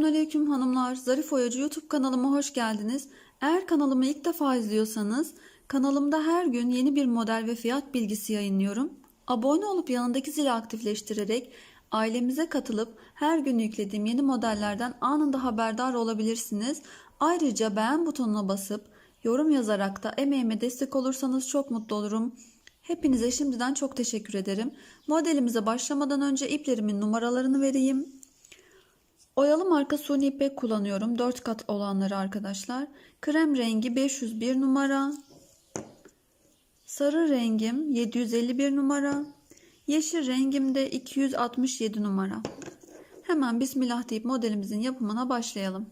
Selamünaleyküm hanımlar. Zarif Oyacı YouTube kanalıma hoş geldiniz. Eğer kanalımı ilk defa izliyorsanız kanalımda her gün yeni bir model ve fiyat bilgisi yayınlıyorum. Abone olup yanındaki zili aktifleştirerek ailemize katılıp her gün yüklediğim yeni modellerden anında haberdar olabilirsiniz. Ayrıca beğen butonuna basıp yorum yazarak da emeğime destek olursanız çok mutlu olurum. Hepinize şimdiden çok teşekkür ederim. Modelimize başlamadan önce iplerimin numaralarını vereyim. Oyalı marka suni ipek kullanıyorum. 4 kat olanları arkadaşlar. Krem rengi 501 numara. Sarı rengim 751 numara. Yeşil rengim de 267 numara. Hemen bismillah deyip modelimizin yapımına başlayalım.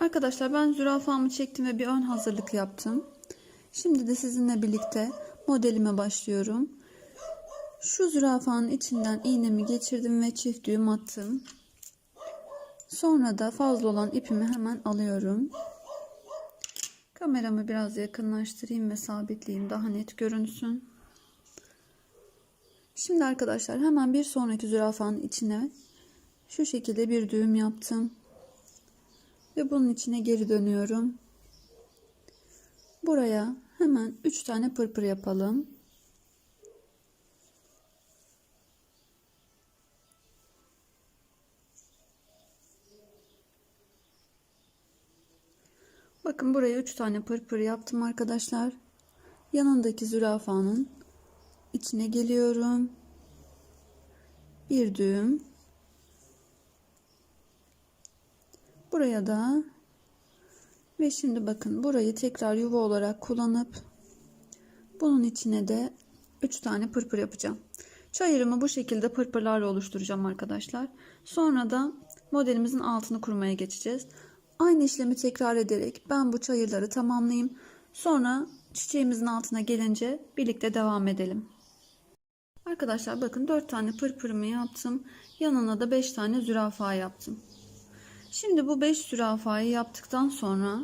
Arkadaşlar ben zürafamı çektim ve bir ön hazırlık yaptım. Şimdi de sizinle birlikte modelime başlıyorum. Şu zürafanın içinden iğnemi geçirdim ve çift düğüm attım. Sonra da fazla olan ipimi hemen alıyorum. Kameramı biraz yakınlaştırayım ve sabitleyeyim daha net görünsün. Şimdi arkadaşlar hemen bir sonraki zürafanın içine şu şekilde bir düğüm yaptım. Ve bunun içine geri dönüyorum. Buraya hemen 3 tane pırpır yapalım. Bakın buraya 3 tane pırpır yaptım arkadaşlar. Yanındaki zürafanın içine geliyorum. Bir düğüm. Buraya da ve şimdi bakın burayı tekrar yuva olarak kullanıp bunun içine de 3 tane pırpır yapacağım. Çayırımı bu şekilde pırpırlarla oluşturacağım arkadaşlar. Sonra da modelimizin altını kurmaya geçeceğiz. Aynı işlemi tekrar ederek ben bu çayırları tamamlayayım. Sonra çiçeğimizin altına gelince birlikte devam edelim. Arkadaşlar bakın 4 tane pırpırımı yaptım. Yanına da 5 tane zürafa yaptım. Şimdi bu 5 zürafayı yaptıktan sonra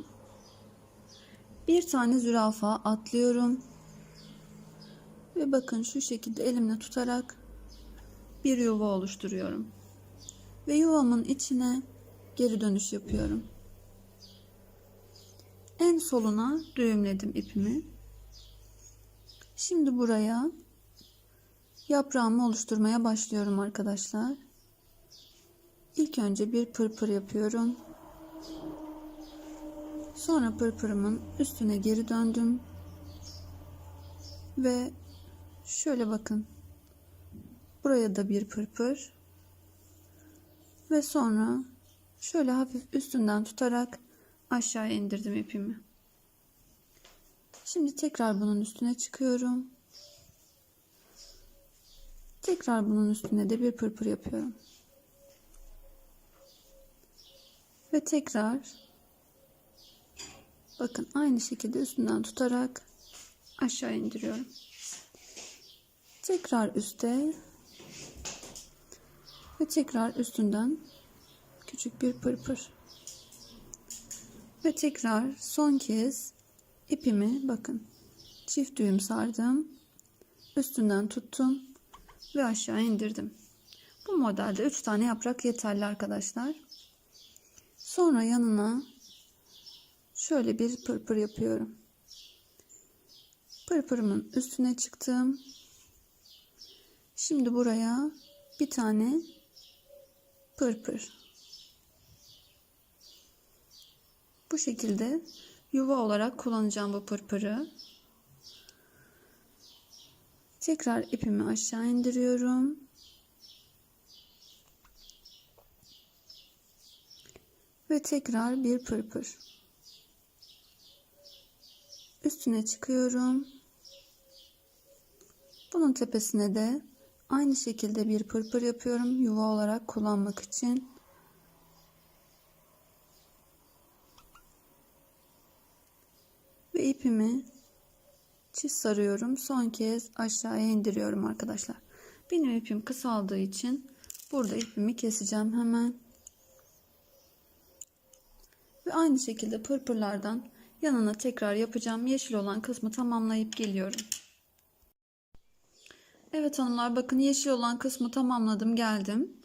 bir tane zürafa atlıyorum. Ve bakın şu şekilde elimle tutarak bir yuva oluşturuyorum. Ve yuvamın içine geri dönüş yapıyorum. En soluna düğümledim ipimi. Şimdi buraya yaprağımı oluşturmaya başlıyorum arkadaşlar. İlk önce bir pırpır yapıyorum. Sonra pırpırımın üstüne geri döndüm. Ve şöyle bakın. Buraya da bir pırpır. Ve sonra şöyle hafif üstünden tutarak aşağıya indirdim ipimi. Şimdi tekrar bunun üstüne çıkıyorum. Tekrar bunun üstüne de bir pırpır yapıyorum. Ve tekrar bakın aynı şekilde üstünden tutarak aşağı indiriyorum. Tekrar üste ve tekrar üstünden küçük bir pırpır. Ve tekrar son kez ipimi bakın çift düğüm sardım. Üstünden tuttum ve aşağı indirdim. Bu modelde 3 tane yaprak yeterli arkadaşlar. Sonra yanına şöyle bir pırpır yapıyorum. Pırpırımın üstüne çıktım. Şimdi buraya bir tane pırpır. Bu şekilde yuva olarak kullanacağım bu pırpırı. Tekrar ipimi aşağı indiriyorum. Ve tekrar bir pırpır. Üstüne çıkıyorum. Bunun tepesine de aynı şekilde bir pırpır yapıyorum yuva olarak kullanmak için. Ve ipimi çift sarıyorum. Son kez aşağıya indiriyorum arkadaşlar. Benim ipim kısaldığı için burada ipimi keseceğim hemen. Ve aynı şekilde pırpırlardan yanına tekrar yapacağım. Yeşil olan kısmı tamamlayıp geliyorum. Evet hanımlar bakın yeşil olan kısmı tamamladım geldim.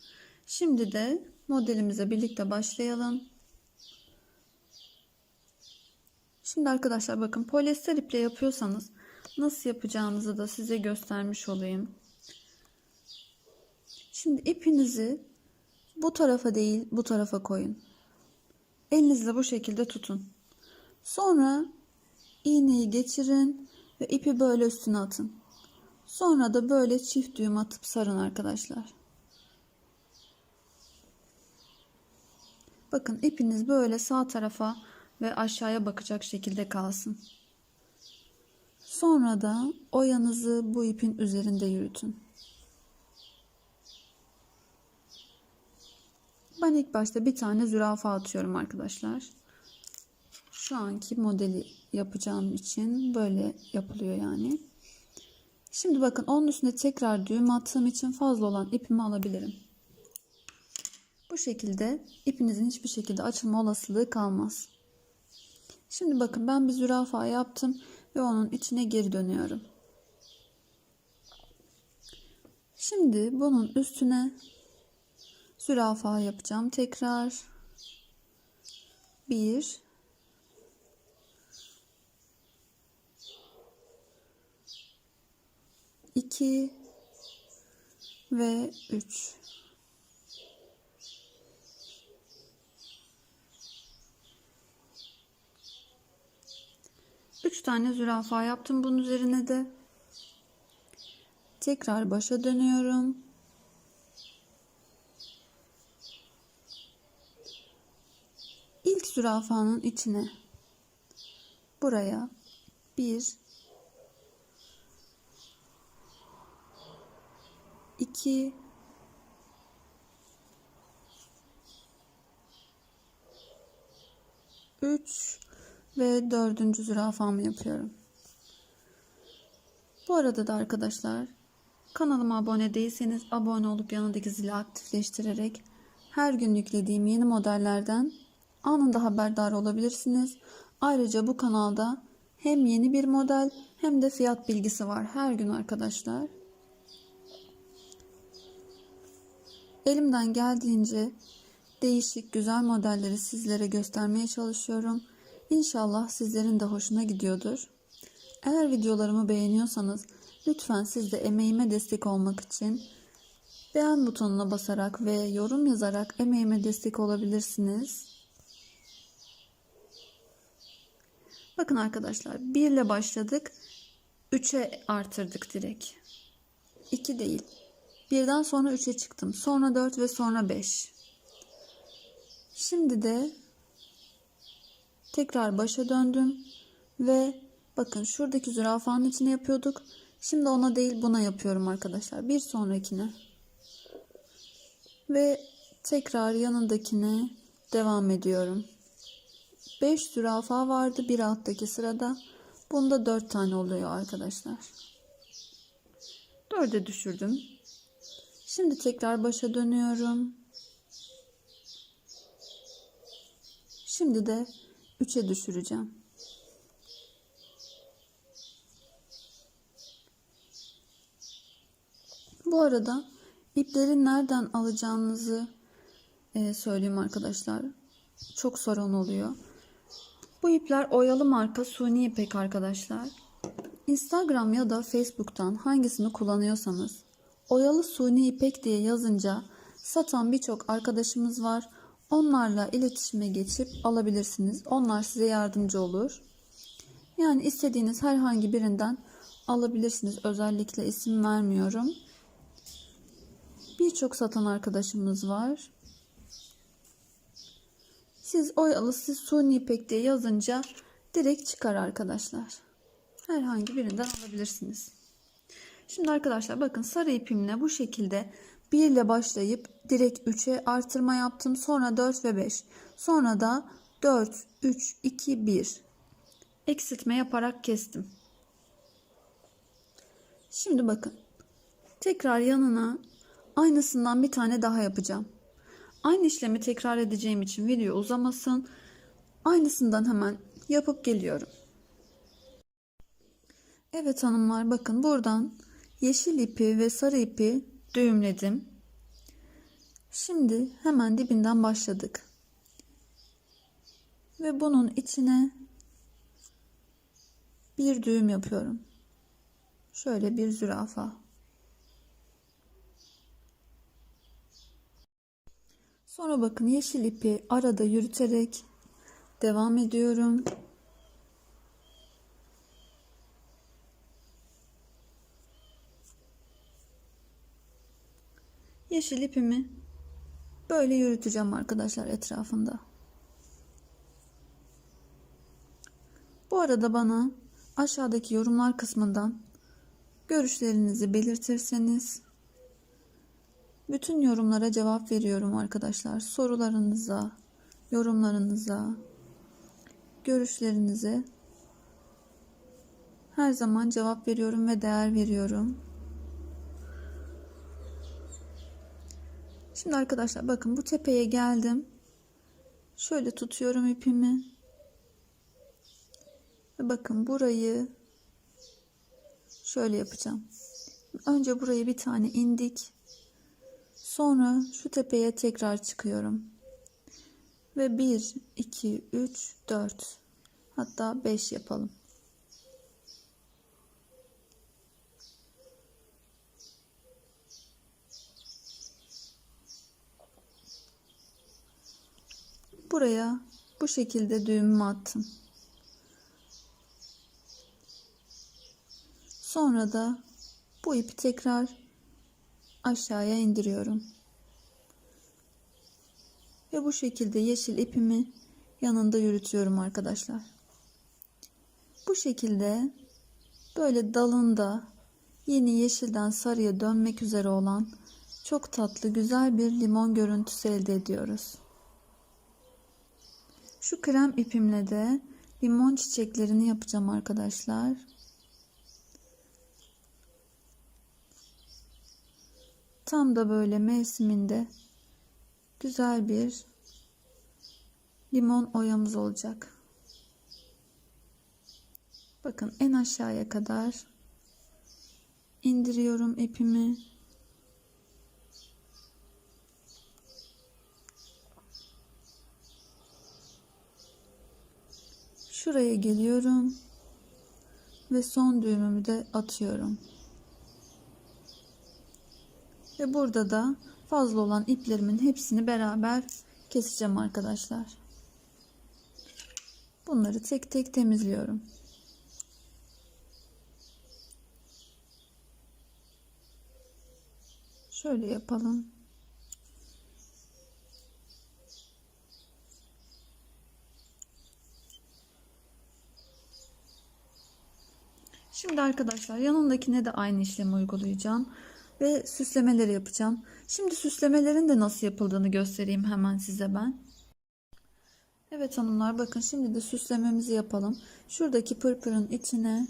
Şimdi de modelimize birlikte başlayalım. Şimdi arkadaşlar bakın polyester iple yapıyorsanız nasıl yapacağınızı da size göstermiş olayım. Şimdi ipinizi bu tarafa değil bu tarafa koyun. Elinizle bu şekilde tutun. Sonra iğneyi geçirin ve ipi böyle üstüne atın. Sonra da böyle çift düğüm atıp sarın arkadaşlar. Bakın ipiniz böyle sağ tarafa ve aşağıya bakacak şekilde kalsın. Sonra da oyanızı bu ipin üzerinde yürütün. Ben ilk başta bir tane zürafa atıyorum arkadaşlar. Şu anki modeli yapacağım için böyle yapılıyor yani. Şimdi bakın onun üstüne tekrar düğüm attığım için fazla olan ipimi alabilirim. Bu şekilde ipinizin hiçbir şekilde açılma olasılığı kalmaz. Şimdi bakın ben bir zürafa yaptım ve onun içine geri dönüyorum. Şimdi bunun üstüne zürafa yapacağım tekrar. Bir. iki ve üç. Üç tane zürafa yaptım bunun üzerine de. Tekrar başa dönüyorum. İlk zürafanın içine buraya bir iki üç ve dördüncü zürafamı yapıyorum. Bu arada da arkadaşlar kanalıma abone değilseniz abone olup yanındaki zili aktifleştirerek her gün yüklediğim yeni modellerden anında haberdar olabilirsiniz. Ayrıca bu kanalda hem yeni bir model hem de fiyat bilgisi var her gün arkadaşlar. Elimden geldiğince değişik güzel modelleri sizlere göstermeye çalışıyorum. İnşallah sizlerin de hoşuna gidiyordur. Eğer videolarımı beğeniyorsanız lütfen siz de emeğime destek olmak için beğen butonuna basarak ve yorum yazarak emeğime destek olabilirsiniz. Bakın arkadaşlar 1 ile başladık. 3'e artırdık direkt. 2 değil. Birden sonra 3'e çıktım. Sonra 4 ve sonra 5. Şimdi de tekrar başa döndüm ve bakın şuradaki zürafanın içine yapıyorduk. Şimdi ona değil buna yapıyorum arkadaşlar. Bir sonrakine. Ve tekrar yanındakine devam ediyorum. 5 zürafa vardı bir alttaki sırada. Bunda 4 tane oluyor arkadaşlar. 4'e düşürdüm. Şimdi tekrar başa dönüyorum. Şimdi de 3'e düşüreceğim. Bu arada ipleri nereden alacağınızı e, söyleyeyim arkadaşlar. Çok sorun oluyor. Bu ipler oyalı marka suni ipek arkadaşlar. Instagram ya da Facebook'tan hangisini kullanıyorsanız oyalı suni ipek diye yazınca satan birçok arkadaşımız var. Onlarla iletişime geçip alabilirsiniz. Onlar size yardımcı olur. Yani istediğiniz herhangi birinden alabilirsiniz. Özellikle isim vermiyorum. Birçok satan arkadaşımız var. Siz oyalı, siz suni ipek diye yazınca direkt çıkar arkadaşlar. Herhangi birinden alabilirsiniz. Şimdi arkadaşlar bakın sarı ipimle bu şekilde 1 ile başlayıp direkt 3'e artırma yaptım. Sonra 4 ve 5. Sonra da 4, 3, 2, 1. Eksiltme yaparak kestim. Şimdi bakın. Tekrar yanına aynısından bir tane daha yapacağım. Aynı işlemi tekrar edeceğim için video uzamasın. Aynısından hemen yapıp geliyorum. Evet hanımlar bakın buradan yeşil ipi ve sarı ipi düğümledim. Şimdi hemen dibinden başladık. Ve bunun içine bir düğüm yapıyorum. Şöyle bir zürafa. Sonra bakın yeşil ipi arada yürüterek devam ediyorum. Yeşil ipimi böyle yürüteceğim arkadaşlar etrafında. Bu arada bana aşağıdaki yorumlar kısmından görüşlerinizi belirtirseniz bütün yorumlara cevap veriyorum arkadaşlar. Sorularınıza, yorumlarınıza, görüşlerinize her zaman cevap veriyorum ve değer veriyorum. Şimdi arkadaşlar bakın bu tepeye geldim. Şöyle tutuyorum ipimi. Ve bakın burayı şöyle yapacağım. Önce burayı bir tane indik. Sonra şu tepeye tekrar çıkıyorum. Ve 1, 2, 3, 4 hatta 5 yapalım. Buraya bu şekilde düğümümü attım. Sonra da bu ipi tekrar aşağıya indiriyorum. Ve bu şekilde yeşil ipimi yanında yürütüyorum arkadaşlar. Bu şekilde böyle dalında yeni yeşilden sarıya dönmek üzere olan çok tatlı güzel bir limon görüntüsü elde ediyoruz. Şu krem ipimle de limon çiçeklerini yapacağım arkadaşlar. Tam da böyle mevsiminde güzel bir limon oyamız olacak. Bakın en aşağıya kadar indiriyorum ipimi. Şuraya geliyorum ve son düğümümü de atıyorum. Ve burada da fazla olan iplerimin hepsini beraber keseceğim arkadaşlar. Bunları tek tek temizliyorum. Şöyle yapalım. Şimdi arkadaşlar yanındakine de aynı işlemi uygulayacağım ve süslemeleri yapacağım. Şimdi süslemelerin de nasıl yapıldığını göstereyim hemen size ben. Evet hanımlar bakın şimdi de süslememizi yapalım. Şuradaki pırpırın içine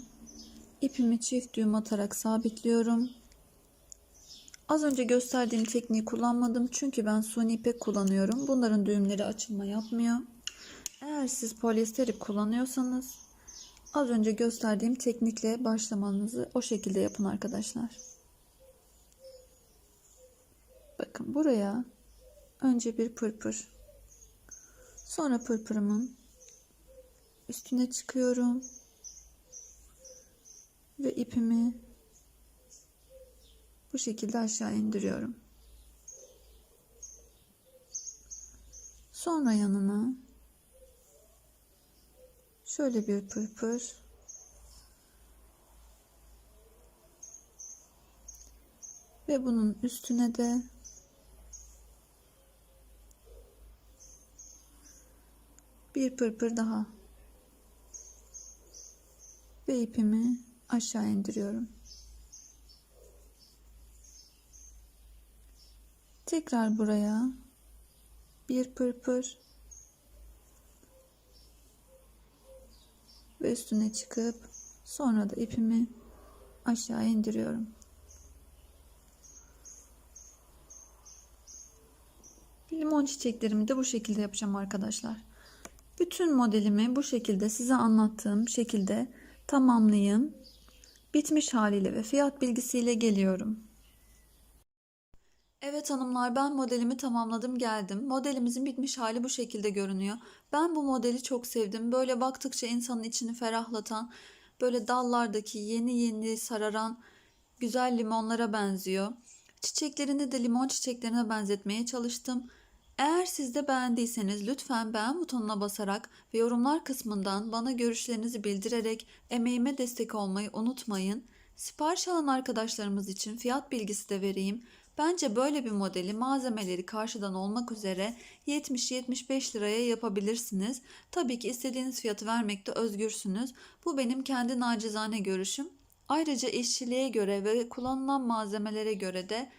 ipimi çift düğüm atarak sabitliyorum. Az önce gösterdiğim tekniği kullanmadım çünkü ben suni ipek kullanıyorum. Bunların düğümleri açılma yapmıyor. Eğer siz polyester ip kullanıyorsanız az önce gösterdiğim teknikle başlamanızı o şekilde yapın arkadaşlar. Bakın buraya önce bir pırpır. Sonra pırpırımın üstüne çıkıyorum. Ve ipimi bu şekilde aşağı indiriyorum. Sonra yanına şöyle bir pırpır. Ve bunun üstüne de bir pırpır daha. Ve ipimi aşağı indiriyorum. Tekrar buraya bir pırpır üstüne çıkıp sonra da ipimi aşağı indiriyorum. Limon çiçeklerimi de bu şekilde yapacağım arkadaşlar. Bütün modelimi bu şekilde size anlattığım şekilde tamamlayayım. Bitmiş haliyle ve fiyat bilgisiyle geliyorum. Evet hanımlar ben modelimi tamamladım geldim. Modelimizin bitmiş hali bu şekilde görünüyor. Ben bu modeli çok sevdim. Böyle baktıkça insanın içini ferahlatan, böyle dallardaki yeni yeni sararan güzel limonlara benziyor. Çiçeklerini de limon çiçeklerine benzetmeye çalıştım. Eğer siz de beğendiyseniz lütfen beğen butonuna basarak ve yorumlar kısmından bana görüşlerinizi bildirerek emeğime destek olmayı unutmayın. Sipariş alan arkadaşlarımız için fiyat bilgisi de vereyim. Bence böyle bir modeli malzemeleri karşıdan olmak üzere 70-75 liraya yapabilirsiniz. Tabii ki istediğiniz fiyatı vermekte özgürsünüz. Bu benim kendi nacizane görüşüm. Ayrıca işçiliğe göre ve kullanılan malzemelere göre de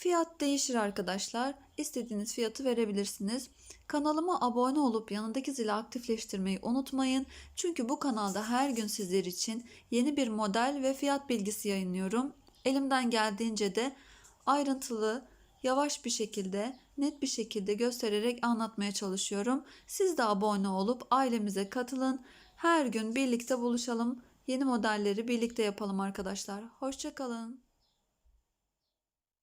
Fiyat değişir arkadaşlar. İstediğiniz fiyatı verebilirsiniz. Kanalıma abone olup yanındaki zili aktifleştirmeyi unutmayın. Çünkü bu kanalda her gün sizler için yeni bir model ve fiyat bilgisi yayınlıyorum. Elimden geldiğince de ayrıntılı, yavaş bir şekilde, net bir şekilde göstererek anlatmaya çalışıyorum. Siz de abone olup ailemize katılın. Her gün birlikte buluşalım. Yeni modelleri birlikte yapalım arkadaşlar. Hoşçakalın.